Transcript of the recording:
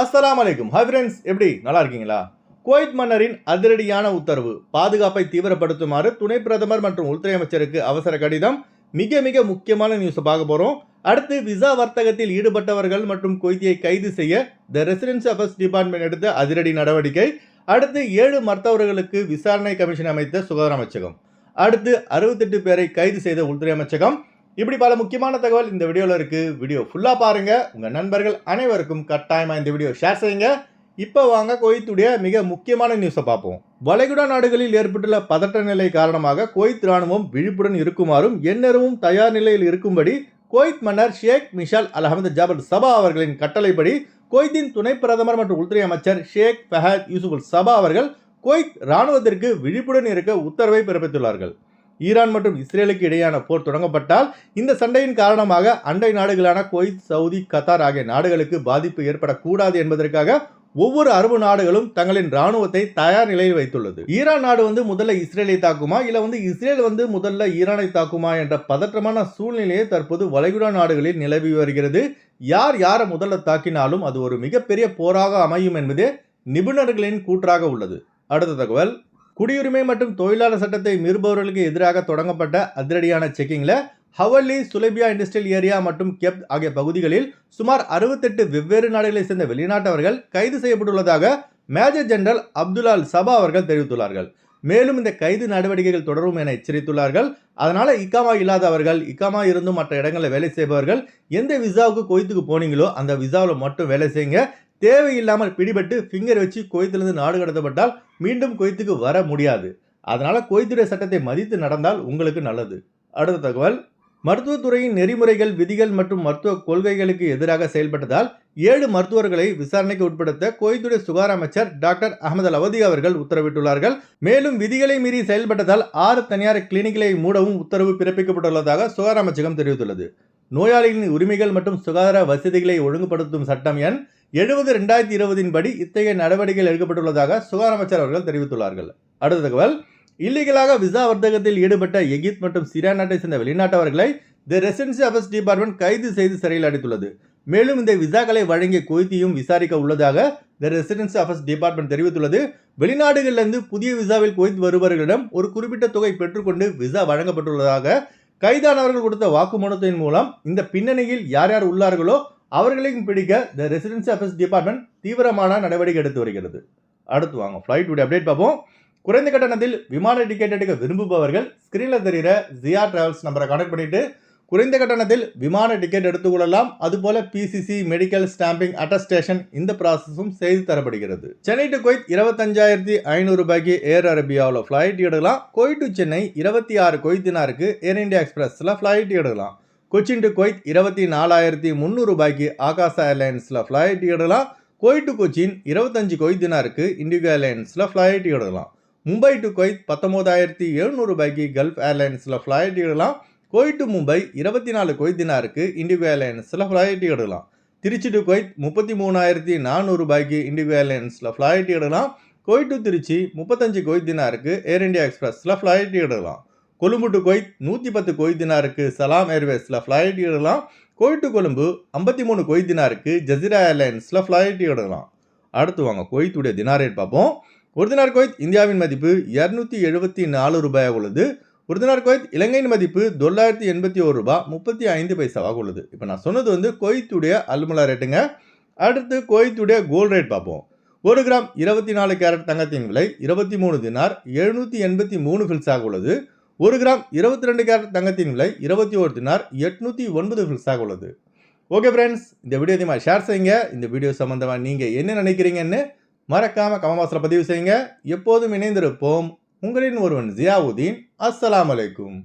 அஸ்லாம் அலைக்கும். Hi friends எப்படி? நல்லா இருக்கீங்களா? குவைத் மன்னரின் அதிரடியான உத்தரவு பாதுகாப்பை தீவிரப்படுத்துமாறு துணை பிரதமர் மற்றும் உள்துறை அமைச்சருக்கு அவசர கடிதம். மிக மிக முக்கியமான நியூஸை பார்க்க போகிறோம் அடுத்து விசா வர்த்தகத்தில் ஈடுபட்டவர்கள் மற்றும் குவைத்தியை கைது செய்ய த ரெசிடென்சி அஃபேர்ஸ் டிபார்ட்மெண்ட் எடுத்த அதிரடி நடவடிக்கை. அடுத்து ஏழு மருத்துவர்களுக்கு விசாரணை கமிஷன் அமைத்த சுகாதார அமைச்சகம். அடுத்து அறுபத்தெட்டு பேரை கைது செய்த உள்துறை அமைச்சகம். இப்படி பல முக்கியமான தகவல் இந்த வீடியோவில் இருக்குது வீடியோ ஃபுல்லாக பாருங்கள் உங்கள் நண்பர்கள் அனைவருக்கும் கட்டாயமாக இந்த வீடியோ ஷேர் செய்யுங்க. இப்போ வாங்க கோயத்துடைய மிக முக்கியமான நியூஸை பார்ப்போம். வளைகுடா நாடுகளில் ஏற்பட்டுள்ள பதட்ட நிலை காரணமாக கோயத் ராணுவம் விழிப்புடன் இருக்குமாறும் எந்நேரமும் தயார் நிலையில் இருக்கும்படி கோயத் மன்னர் ஷேக் மிஷால் அலஹமது ஜபர் சபா அவர்களின் கட்டளைப்படி கோயத்தின் துணை பிரதமர் மற்றும் உள்துறை அமைச்சர் ஷேக் ஃபஹத் யூசுஃபுல் சபா அவர்கள் கோயத் ராணுவத்திற்கு விழிப்புடன் இருக்க உத்தரவை பிறப்பித்துள்ளார்கள். ஈரான் மற்றும் இஸ்ரேலுக்கு இடையான போர் தொடங்கப்பட்டால் இந்த சண்டையின் காரணமாக அண்டை நாடுகளான குவைத் சவுதி கத்தார் ஆகிய நாடுகளுக்கு பாதிப்பு ஏற்படக்கூடாது என்பதற்காக ஒவ்வொரு அரபு நாடுகளும் தங்களின் ராணுவத்தை தயார் நிலையில் வைத்துள்ளது. ஈரான் நாடு வந்து முதல்ல இஸ்ரேலை தாக்குமா? இல்ல வந்து இஸ்ரேல் வந்து முதல்ல ஈரானை தாக்குமா என்ற பதற்றமான சூழ்நிலையை தற்போது வளைகுடா நாடுகளில் நிலவி வருகிறது. யார் யாரை முதல்ல தாக்கினாலும் அது ஒரு மிகப்பெரிய போராக அமையும் என்பதே நிபுணர்களின் கூற்றாக உள்ளது. அடுத்த தகவல். குடியுரிமை மற்றும் தொழிலாளர் சட்டத்தை மீறுபவர்களுக்கு எதிராக தொடங்கப்பட்ட அதிரடியான செக்கிங்கில் ஹவல்லி சுலேபியா இண்டஸ்ட்ரியல் ஏரியா மற்றும் கெப் ஆகிய பகுதிகளில் சுமார் அறுபத்தெட்டு வெவ்வேறு நாடுகளைச் சேர்ந்த வெளிநாட்டவர்கள் கைது செய்யப்பட்டுள்ளதாக மேஜர் ஜெனரல் அப்துல்லால் சபா அவர்கள் தெரிவித்துள்ளார்கள். மேலும் இந்த கைது நடவடிக்கைகள் தொடரும் என எச்சரித்துள்ளார்கள். அதனால் இக்காமா இல்லாதவர்கள் இக்காமா இருந்தும் மற்ற இடங்களில் வேலை செய்பவர்கள் எந்த விசாவுக்கு கொய்த்துக்கு போனீங்களோ அந்த விசாவில் மட்டும் வேலை செய்யுங்க. தேவையில்லாமல் பிடிபட்டு ஃபிங்கர் வச்சு குவைத்திலிருந்து நாடு கடத்தப்பட்டால் மீண்டும் குவைத்துக்கு வர முடியாது. அதனால் குவைத்துடைய சட்டத்தை மதித்து நடந்தால் உங்களுக்கு நல்லது. அடுத்த தகவல். மருத்துவத்துறையின் நெறிமுறைகள் விதிகள் மற்றும் மருத்துவ கொள்கைகளுக்கு எதிராக செயல்பட்டதால் ஏழு மருத்துவர்களை விசாரணைக்கு உட்படுத்த கோயத்துடைய சுகாதார அமைச்சர் டாக்டர் அகமது அவதி அவர்கள் உத்தரவிட்டுள்ளார்கள். மேலும் விதிகளை மீறி செயல்பட்டதால் ஆறு தனியார் கிளினிக்களை மூடவும் உத்தரவு பிறப்பிக்கப்பட்டுள்ளதாக சுகாதார அமைச்சகம் தெரிவித்துள்ளது. நோயாளிகளின் உரிமைகள் மற்றும் சுகாதார வசதிகளை ஒழுங்குபடுத்தும் சட்டம் எண் எழுபது ரெண்டாயிரத்தி இருபதின் படி இத்தகைய நடவடிக்கைகள் எடுக்கப்பட்டுள்ளதாக சுகாதார அமைச்சர் அவர்கள் தெரிவித்துள்ளார்கள். அடுத்த தகவல் இல்லீகலாக விசா வர்த்தகத்தில் ஈடுபட்ட எகிப்த் மற்றும் சிரியா நாட்டை சேர்ந்த வெளிநாட்டவர்களை தி ரெசிடென்சி அஃபேர்ஸ் டிபார்ட்மெண்ட் கைது செய்து சிறையில் அடைத்துள்ளது. மேலும் இந்த விசாக்களை வழங்கிய குவைத்தியும் விசாரிக்க உள்ளதாக தி ரெசிடென்சி அஃபேர்ஸ் டிபார்ட்மெண்ட் தெரிவித்துள்ளது. வெளிநாடுகளிலிருந்து புதிய விசாவில் குவைத் வருபவர்களிடம் ஒரு குறிப்பிட்ட தொகை பெற்றுக்கொண்டு விசா வழங்கப்பட்டுள்ளதாக கைதானவர்கள் கொடுத்த வாக்குமூலத்தின் மூலம் இந்த பின்னணியில் யார் யார் உள்ளார்களோ அவர்களையும் பிடிக்க த ரெசிடென்சி அஃபேர்ஸ் டிபார்ட்மெண்ட் தீவிரமான நடவடிக்கை எடுத்து வருகிறது. அடுத்து வாங்க ஃப்ளைட் உடைய அப்டேட் பார்ப்போம். குறைந்த கட்டணத்தில் விமான டிக்கெட் எடுக்க விரும்புபவர்கள் ஸ்க்ரீனில் தெரிகிற ஜியா டிராவல்ஸ் நம்பரை கனெக்ட் பண்ணிவிட்டு குறைந்த கட்டணத்தில் விமான டிக்கெட் எடுத்துக்கொள்ளலாம். அதுபோல பிசிசி மெடிக்கல் ஸ்டாம்பிங் அட்டஸ்டேஷன் இந்த ப்ராசஸும் செய்து தரப்படுகிறது. சென்னை டு குவைத் இருபத்தஞ்சாயிரத்தி ஐநூறு ரூபாய்க்கு ஏர் அரேபியாவில் ஃப்ளைட் எடுக்கலாம். குவைத் டு சென்னை இருபத்தி ஆறு கொய்தினாருக்கு ஏர் இந்தியா எக்ஸ்பிரஸில் ஃப்ளைட் எடுக்கலாம். கொச்சின் டு குவைத் இருபத்தி நாலாயிரத்தி முந்நூறு ரூபாய்க்கு ஆகாசா ஏர்லைன்ஸில் ஃப்ளைட் எடுக்கலாம். குவைட் டு கொச்சின் இருபத்தஞ்சு கொய்தினாருக்கு இண்டிகோ ஏர்லைன்ஸில் ஃப்ளைட் எடுக்கலாம். மும்பை டு குவைத் பத்தொம்போதாயிரத்தி எழுநூறு ரூபாய்க்கு கல்ஃப் ஏர்லைன்ஸில் ஃப்ளைட் எடுக்கலாம். குவைத் டு மும்பை இருபத்தி நாலு கொய்தினாருக்கு இண்டிகோ ஏர்லைன்ஸில் ஃப்ளைட் எடுக்கலாம். திருச்சி டு குவைத் முப்பத்தி மூணாயிரத்தி நானூறு ரூபாய்க்கு இண்டிகோ ஏர்லைன்ஸில் ஃப்ளைட் எடுக்கலாம். குவைட் டு திருச்சி முப்பத்தஞ்சு கொய்தினாருக்கு ஏர் இந்தியா எக்ஸ்பிரஸில் ஃப்ளைட் எடுக்கலாம். கொழும்பு டு குவைத் நூற்றி பத்து கொய்தினாருக்கு சலாம் ஏர்வேஸில் ஃப்ளைட் எடுக்கலாம். குவைட் டு கொழும்பு ஐம்பத்தி மூணு கொய்தினாருக்கு ஜசீரா ஏர்லைன்ஸில் ஃப்ளைட் எடுக்கலாம். அடுத்து வாங்க குவைத்துடைய தினார் ரேட் பார்ப்போம். ஒரு தினார் குவைத் இந்தியாவின் மதிப்பு இரநூத்தி எழுபத்தி நாலு ரூபாயாக உள்ளது. ஒரு தினார் குவைத் இலங்கையின் மதிப்பு தொள்ளாயிரத்தி எண்பத்தி ஒரு ரூபாய் முப்பத்தி ஐந்து பைசாவாக உள்ளது. இப்போ நான் சொன்னது வந்து கொய்த்துடைய அல்முலா ரேட்டுங்க அடுத்து குவைத்துடைய கோல்டு ரேட் பார்ப்போம். ஒரு கிராம் இருபத்தி நாலு கேரட் தங்கத்தின் விலை இருபத்தி மூணு தினார் எழுநூற்றி எண்பத்தி மூணு ஃபில்ஸாக உள்ளது. ஒரு கிராம் இருபத்தி ரெண்டு கேரட் தங்கத்தின் விலை இருபத்தி ஒரு தினார் எட்நூற்றி ஒன்பது ஃபில்ஸாக உள்ளது. ஓகே ஃப்ரெண்ட்ஸ் இந்த வீடியோ அதிகமாக ஷேர் செய்யுங்க. இந்த வீடியோ சம்மந்தமாக நீங்கள் என்ன நினைக்கிறீங்கன்னு மறக்காமல் கமமாசில் பதிவு செய்யுங்க. எப்போதும் இணைந்திருப்போம். உங்களின் ஒருவன் ஜியாவுதீன் அஸ்ஸலாம் அலைக்கும்.